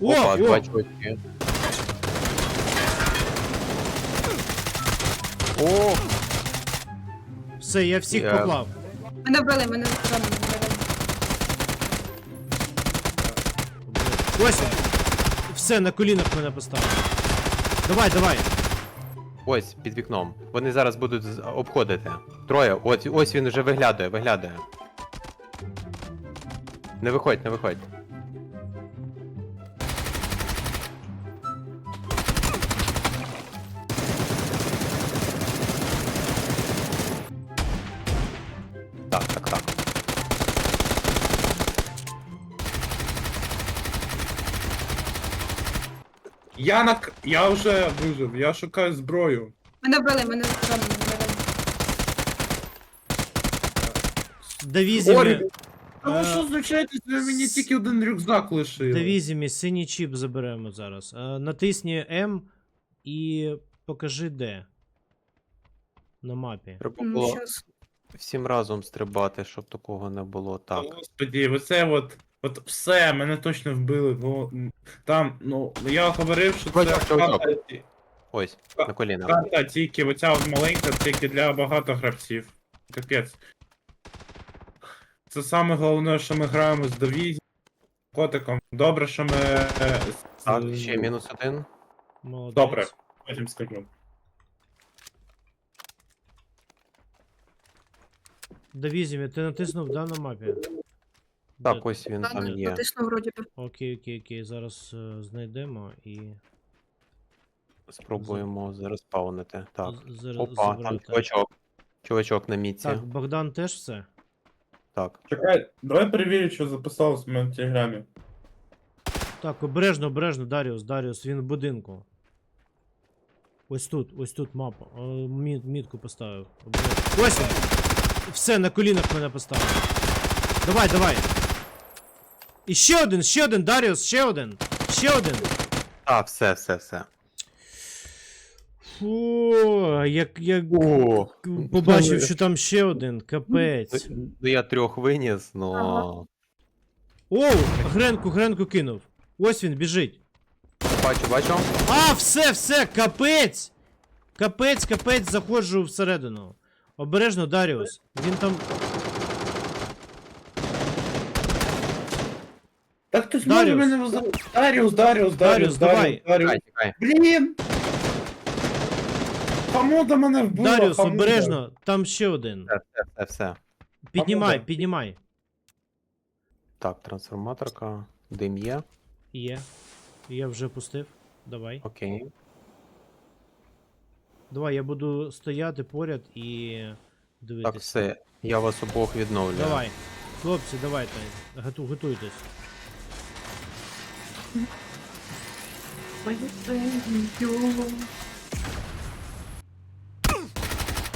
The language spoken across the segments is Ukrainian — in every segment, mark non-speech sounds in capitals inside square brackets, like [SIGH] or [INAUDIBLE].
О, Опа, о! два чуваки. О, Все, я всіх Я- поклав. Мене вбили, мене вбили. Ось. Все, на колінах мене поставив. Давай, давай. ось під вікном. Вони зараз будуть з- обходити. Троє, ось, ось він вже виглядає, виглядає. Не виходь, не виходь. Так, так, так. Я нак... Я вже вижив, я шукаю зброю. Мене вбили, мене вбили. Давізі Орі, мі... А ви Е, що знущаєтесь? Ви мені с- тільки один рюкзак лишили. Давізі синій чіп заберемо зараз. Е, натисні М і покажи де. На мапі. Треба Ну, було щас. Всім разом стрибати, щоб такого не було. Так. Господі, оце от. От все, мене точно вбили. бо, Там, ну, я говорив, що це чувачок. карта, Ось, на колінах. карта тільки, оця от маленька, тільки для багато гравців. Капець. Це саме головне, що ми граємо з Давізі, котиком. Добре, що ми. е, з- Так, ще мінус один. Молодець. Добре. Потім скажу. Давізі мі, ти натиснув да, на мапі? Так, ось він там є. Натиснув вроді би. Окей, окей, окей. Зараз е, знайдемо і Спробуємо зареспаунити. Так. з- зар- Опа, там забрати. чувачок. Чувачок на міці. Так, Богдан теж все? Так. Чекай, давай перевірю, що записалось в в телеграмі. Так, обережно, обережно, Даріус, Даріус, він в будинку. Ось тут, ось тут мапа. О, міт, мітку поставив. Обережно. Ось він! Все, на колінах мене поставив. Давай, давай. І ще один, ще один, Даріус, ще один. Ще один. А, все, все, все. Фу, як я О! побачив, що там ще один, капець. Ну я трьох виніс, но. Ага. Оу, Гренку, Гренку кинув. Ось він біжить. Бачу, бачу. А, все, все, капець! Капець, капець, заходжу всередину. Обережно, Даріус. Він там. Так хтось Даріус. може мене вз- Даріус, Даріус, Даріус, Даріус, давай. Даріус, Тікай, тікай. Блін! Хамуда мене вбила, Даріус, Хамуда. обережно, там ще один. Все, все, все, все. Піднімай, Хамуда. піднімай. Так, трансформаторка. Дим є. Є. Я вже пустив. Давай. Окей. Давай, я буду стояти поряд і дивитися. Так, все. Я вас обох відновлюю. Давай. Хлопці, давайте. Готу, готуйтесь.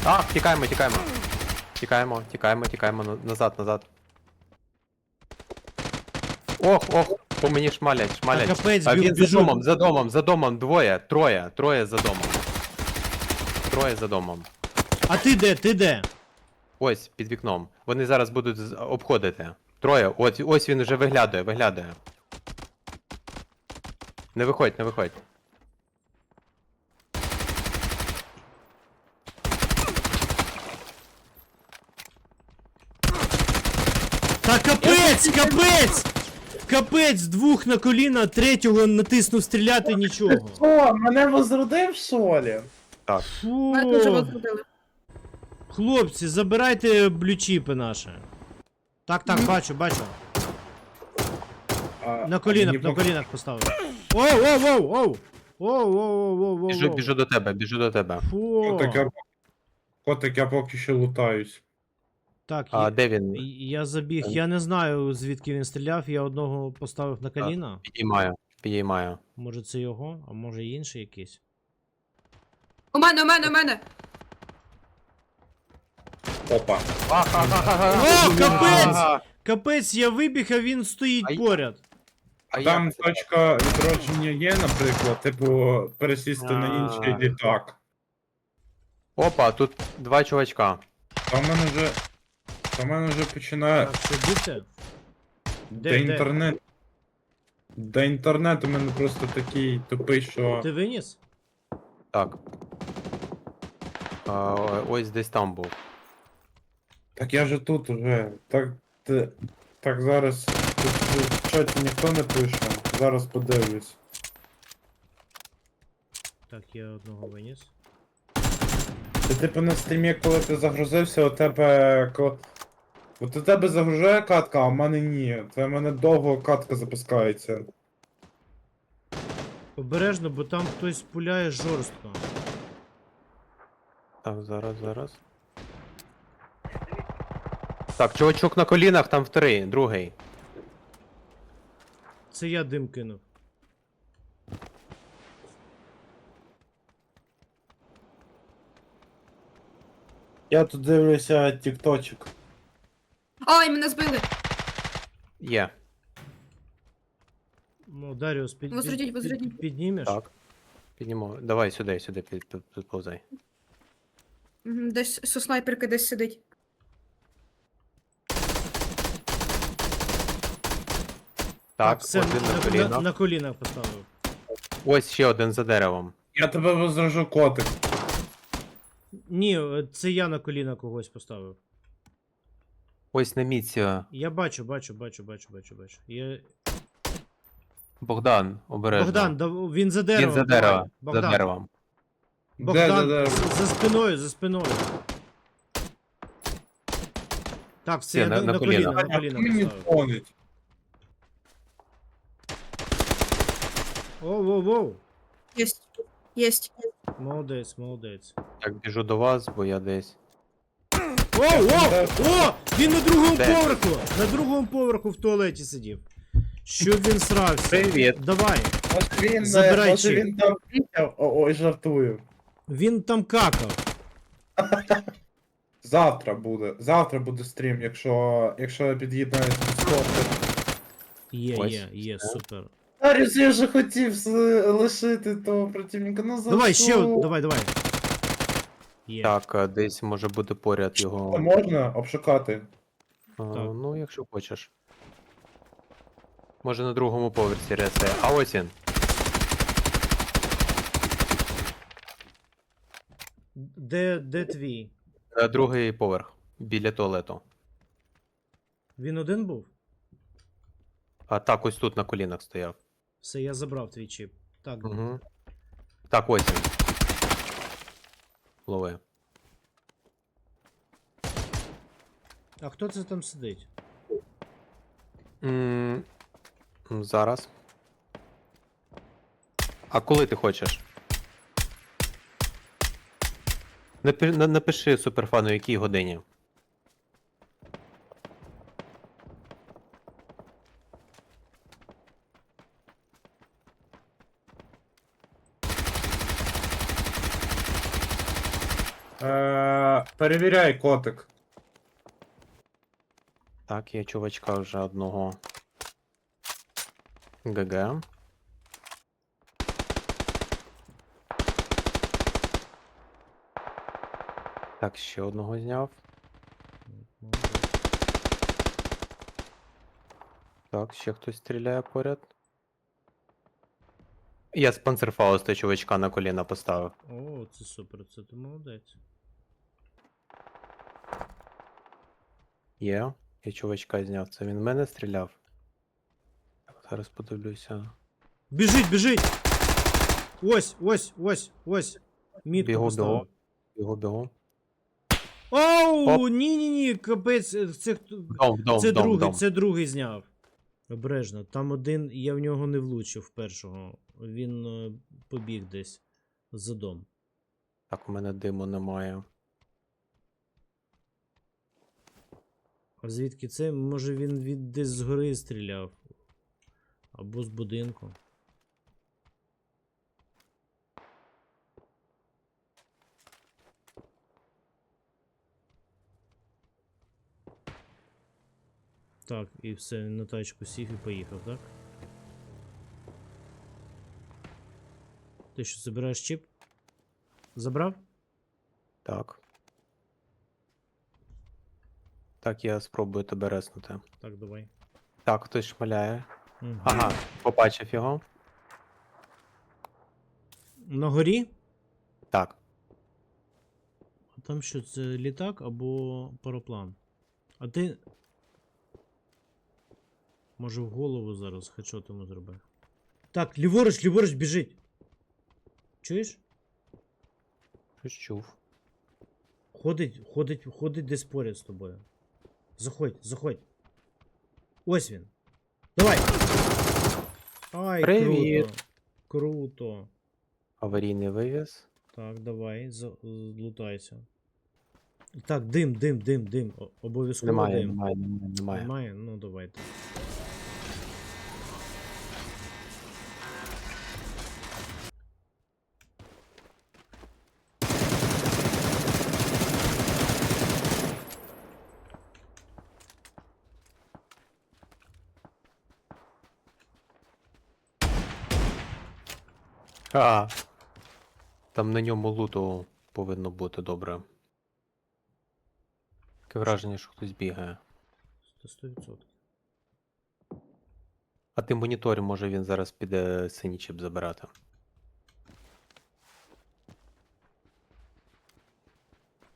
А, тікаємо, тікаємо. Тікаємо, тікаємо, тікаємо назад, назад. Ох, ох, по мені шмалять, шмалять. Та капець, а бі- він за біжу. домом, за домом, за домом, двоє, троє, троє за домом. Троє за домом. А ти де? Ти де? Ось, під вікном. Вони зараз будуть з- обходити. Троє, ось, ось він вже виглядає, виглядає. Не виходь, не виходь. Та капець, капець! Капець, двох на коліна, третього натиснув стріляти нічого. О, мене возродив, що ли? Так. Фу. Мене дуже возбудили. Хлопці, забирайте блючіпи наші. Так, так, бачу, бачу. А, На колінах, мені на пок- колінах поставив. Оу, оу, оу, оу! Оу, оу, оу, оу, оу. Біжу, оу. біжу до тебе, біжу до тебе. Фу. Котик, я... Котик, я поки що лутаюсь. Так, А я, де він? я забіг. Я не знаю, звідки він стріляв. Я одного поставив на коліна. Підіймаю, підіймаю. Може це його, а може інший якийсь. У мене, у мене, у мене. Опа. О, капець! Капець, я вибіг, а він стоїть Ай. поряд. А Там як це? точка відродження є, наприклад, типу, пересісти на А. інший літак. Опа, тут два чувачка. Та в мене вже. Та в мене вже починає. Так, що бігти? Де, де? інтернет. Да інтернет у мене просто такий тупий, що. Ти виніс? Так. А, ось десь там був. Так я же тут уже. Так ти. Так зараз. Тут, тут в чаті ніхто не пише. Зараз подивлюсь. Так, я одного виніс. Ти типу на стрімі, коли ти загрузився, у тебе. ко- От у тебе загружає катка, а в мене ні. Це в мене довго катка запускається. Обережно, бо там хтось пуляє жорстко. Так, зараз, зараз. Так, чувачок на колінах, там вторий, другий. Це я дим кинув. Я тут дивлюся тікточок. Ай, мене збили. Є. Ну, Даріус, під, Возродіть, під, під, возродіть. піднімеш? Так. Піднімо. Давай сюди, сюди під, під, підповзай. Мгм, Десь со снайперки десь сидить. Так, все, один на на, колінах. на, на колінах поставив. Ось ще один за деревом. Я тебе возражу котик. Ні, е, це я на коліна когось поставив. Ось на міці. Я бачу, бачу, бачу, бачу, бачу, бачу. Я... Богдан, обережно. Богдан, да, він за деревом. Він за давай. дерево. Богдан, За деревом. Богдан, де, де? з- за спиною, за спиною. Так, все, Все, я на- на, на на коліна, на коліна мені поставив. дзвонить? Оу, воу, воу. Єсть. Єсть. Молодець, молодець. Так, біжу до вас, бо я десь. Оу, оу, о! Він на другому Де? поверху! На другому поверху в туалеті сидів. Щоб він срався. Привіт. Давай. Може він, Забирай може чіп. він там? О, ой, жартую. Він там какав. [LAUGHS] Завтра буде. Завтра буде стрім, якщо, якщо під'єднається Discord. Є, Ось, є, є, супер. Аріс, я вже хотів з- лишити того противника. Ну за Давай, що? ще, од- давай, давай. Є. Так, а, десь може бути поряд Це його. можна обшукати. А, Ну, якщо хочеш. Може на другому поверсі ресе. А ось він. Де, де твій? Е, Другий поверх. Біля туалету. Він один був? А так, ось тут на колінах стояв. Все, я забрав твій чіп. Так, Угу. Так, ось він. Лови. а хто це там сидить? М, Зараз. А коли ти хочеш? Напи- на- Напиши суперфану, якій годині. Е, перевіряй котик. Так, є чувачка вже одного. ГГ. Так, ще одного зняв. Так, ще хтось стріляє поряд. Я з панцерфауста чувачка на коліна поставив. О, це супер, це ти молодець. Є. Я чувачка зняв. Це він в мене стріляв. Так, зараз подивлюся. Біжить, біжить! Ось, ось, ось, ось. Мітку Бігу, поставив. бігу. Бігу, бігу. Оу, ні, ні, ні, капець, е, це хто. Дом, дом, це дом, другий, дом. це другий зняв. Обережно. Там один, я в нього не влучив першого. Він е, побіг десь за дом. Так, у мене диму немає. А звідки це? Може він від десь згори стріляв. Або з будинку. Так, і все, на тачку сів і поїхав, так? Ти що, забираєш чіп? Забрав? Так. Так, я спробую тебе реснути. Так, давай. Так, хтось шмаляє. Мгм. Ага, побачив його. На горі? Так. А там що, це літак або пароплан? А ти. Може в голову зараз хедшот йому зроби. Так, ліворуч, ліворуч біжить. Чуєш? Щось чув. Ходить, ходить, ходить десь поряд з тобою. Заходь, заходь. Ось він. Давай! Ай, Привіт. круто. Круто. Аварійний вивіз. Так, давай, за-. Так, дим, дим, дим, дим. О- Обов'язково Немає, дим. немає, немає, немає. Немає? Ну давайте. А, там на ньому луту повинно бути добре. Таке враження, що хтось бігає. 100%. А ти монітор, може він зараз піде синій чіп забирати.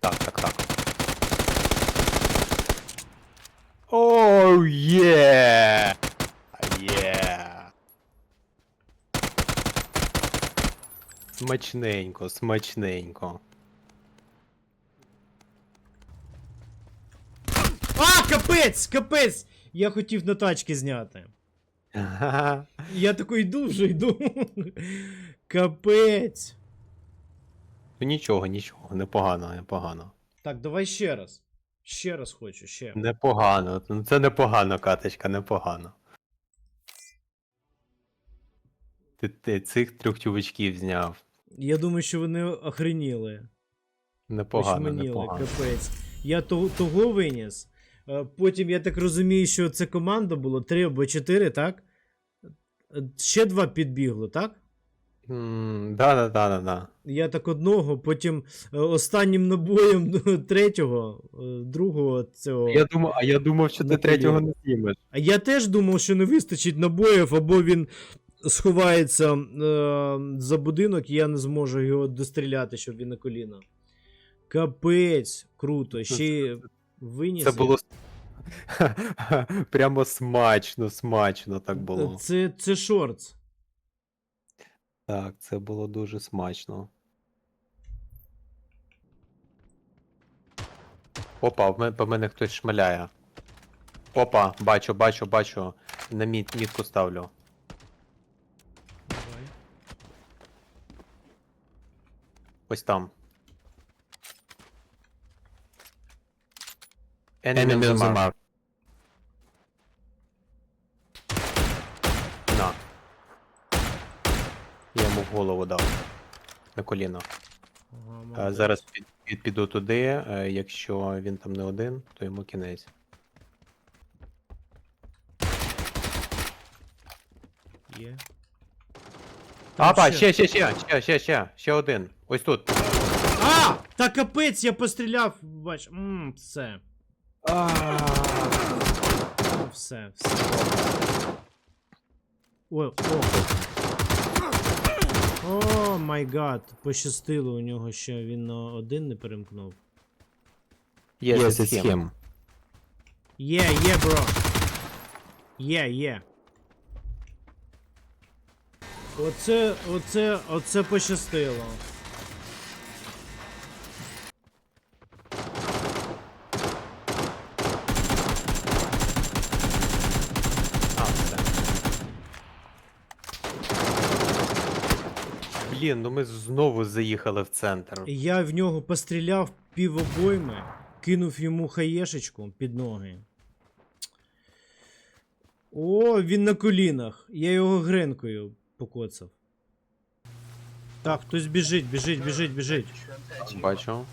Так, так, так. Оу, є! Є! Смачненько, смачненько. А, капець! Капець! Я хотів на тачки зняти. [LAUGHS] Я такий йду вже йду. Капець. Ну нічого, нічого, непогано, непогано. Так, давай ще раз. Ще раз хочу, ще. Непогано. Ну це непогано, каточка, непогано. Ти, ти цих трьох чувачків зняв. Я думаю, що вони охреніли. Непогано, непогано. капець. Я того, того виніс. Е, Потім я так розумію, що це команда було 3 або 4, так? Ще два підбігло, так? Да, да, да, да, да. Я так одного, потім е, останнім набоєм [LAUGHS] третього, е, другого цього. Я думав, а я думав, що ти третього не знімеш. А я теж думав, що не вистачить набоїв, або він сховається е, за будинок, і я не зможу його достріляти, щоб він на коліна. Капець, круто. Ще й виніс. Це було. [LAUGHS] Прямо смачно, смачно так було. Це, це шортс. Так, це було дуже смачно. Опа, в мене, по мене хтось шмаляє. Опа, бачу, бачу, бачу. На міт, мітку ставлю. Давай. Ось там. Enemy on the mark. На. Я йому в голову дав. На коліно. Ага, А, молодець. зараз під, під, піду туди. е, Якщо він там не один, то йому кінець. Є. Там Апа, ще, ще, ще, ще, ще, ще, ще один. Ось тут. А! Та капець, я постріляв, бач. Мм, все. Все, все. Ой, о. О, май гад, пощастило у нього ще він на один не перемкнув. Yes, Yes, it's him. him. Є, є, бро. Є, є. Оце, оце, оце пощастило. Блін, ну ми знову заїхали в центр. Я в нього постріляв пів обойми, кинув йому хаєшечку під ноги. О, він на колінах. Я його гренкою покоцав. Так, хтось біжить, біжить, біжить, біжить. Бачу.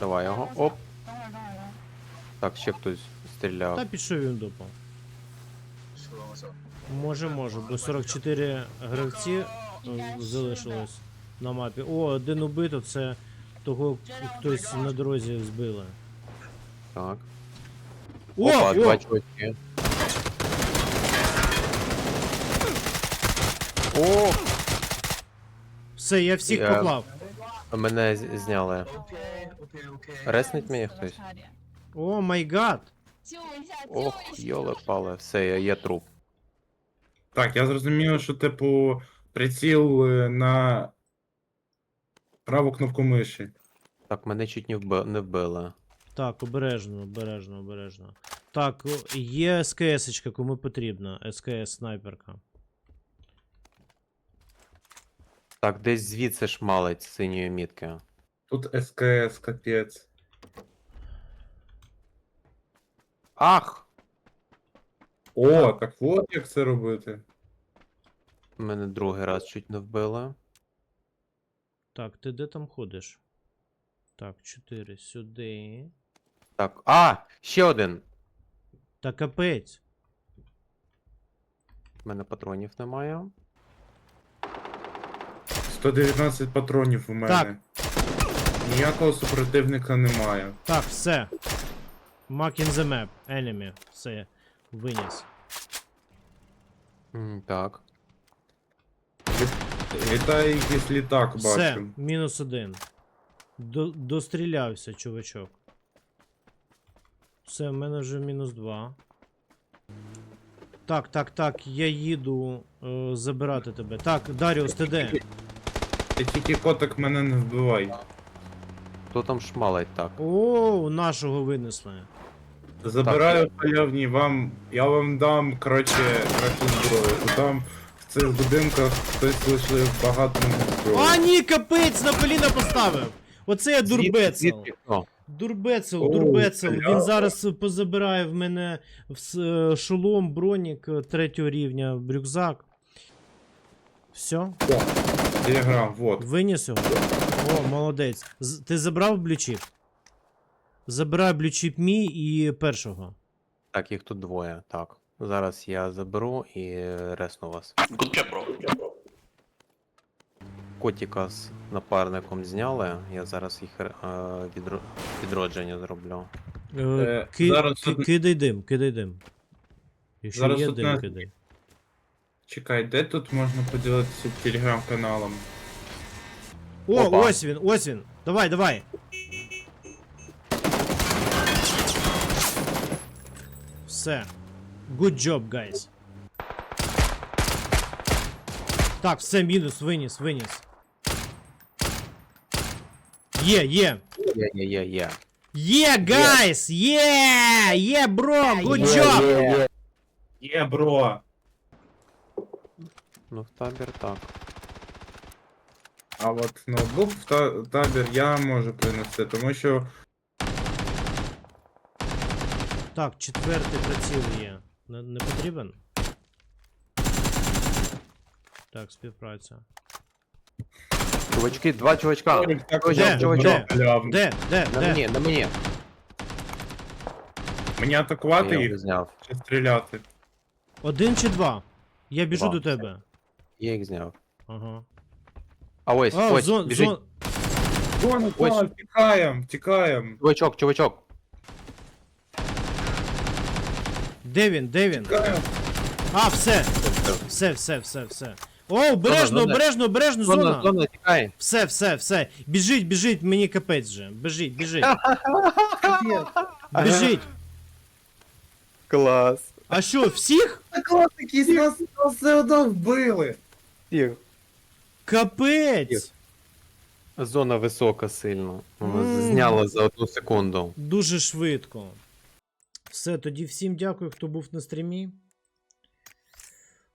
Давай його. Оп. Так, ще хтось стріляв. Та пішов він допав. Може, може, бо 44 гравці е, залишилось на мапі. О, один убито, це того хтось на дорозі збили. Так. О, Опа, два о! чуваки. О, Все, я всіх Я- поклав. мене з- зняли. Реснить мені хтось? О, май гад! Ох, йоле пале, все, я є труп. Так, я зрозумів, що, типу, приціл е, на праву кнопку миші. Так, мене чуть не, вби... не вбили. Так, обережно, обережно, обережно. Так, о, є СКС-очка, кому потрібна. СКС снайперка. Так, десь звідси шмалить синьої мітки. Тут СКС, капець. Ах! О, так от як це робити. Мене другий раз чуть не вбили. Так, ти де там ходиш? Так, 4 сюди. Так, а! Ще один! Та капець. У мене патронів немає. 119 патронів у мене. Так. Ніякого супротивника немає. Так, все. Mark in the map. Enemy. Все. Виніс. М, Так. Літає якийсь літак, Все, бачу. мінус один. До, дострілявся, чувачок. Все, в мене вже мінус два. Так, так, так, я їду е, забирати тебе. Так, Даріус, ти де? Ти тільки котик мене не вбивай. Хто там шмалить так? О, нашого винесли. Забираю халявні, вам. Я вам дам, коротше, кращу зброю. Бо Там в цих будинках хтось лишив багато зброї. А, ні, капець на коліна поставив! Оце я дурбецел. Звідки хто? Дурбецел, О, дурбецел. Він зараз позабирає в мене в е, шолом, бронік е, третього рівня, рюкзак. Все, Телеграм, вот. виніс його. О, молодець. З- ти забрав блючіп? Забирай блючіп мій і першого. Так, їх тут двоє. Так. Зараз я заберу і ресну вас. Good bro. Котіка з напарником зняли. Я зараз їх е, відро... відродження зроблю. Е, Е, ки- зараз ки- тут- Кидай дим, кидай дим. Якщо Зараз є тут дим, на- кидай. Чекай, де тут можна поділитися телеграм-каналом? О, Опа. ось він, ось він. Давай, давай. Все. Good job, guys. Так, все, мінус, виніс, виніс. Є, є. Є, є, є, є. Є, guys! Є! Є, бро! Good job! Є, бро! Ну, в табір так. А от ноутбук в та- табір я можу принести, тому що Так, четвертий приціл є. Не, не потрібен? Так, співпраця. Чувачки, два чувачка. Толік так Чувачок, Де? чувачок. Де? Де? Де? На Де? мені, на мені. Мені атакувати Я їх зняв. чи стріляти? Один чи два? Я біжу Два. до тебе. Я їх зняв. Ага. А ось, А, ось, зон, біжить. зон... Вон, Ось. вон, тікаєм, тікаєм. Чувачок, чувачок. Де він? Де він? А, все. Все, все, все, все. О, обережно, зона. обережно, обережно, Зона, зона. зона, тікай. Все, все, все. Біжить, біжить, мені капець вже. Біжить, біжить. [LAUGHS] Біжить. Клас. А що, всіх? Клас, якийсь нас, нас все одно вбили. Всіх. Капець. Зона висока сильно. Воно М. Зняло за одну секунду. Дуже швидко. Все, тоді всім дякую, хто був на стрімі.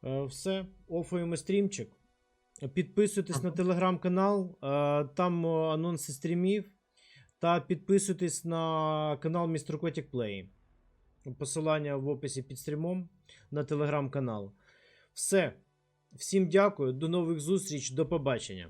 Е, Все, офуємо стрімчик. Підписуйтесь на телеграм-канал, е, там е, анонси стрімів. Та підписуйтесь на канал Mr. Kotick Play. Посилання в описі під стрімом на телеграм-канал. Все. Всім дякую, до нових зустріч, до побачення.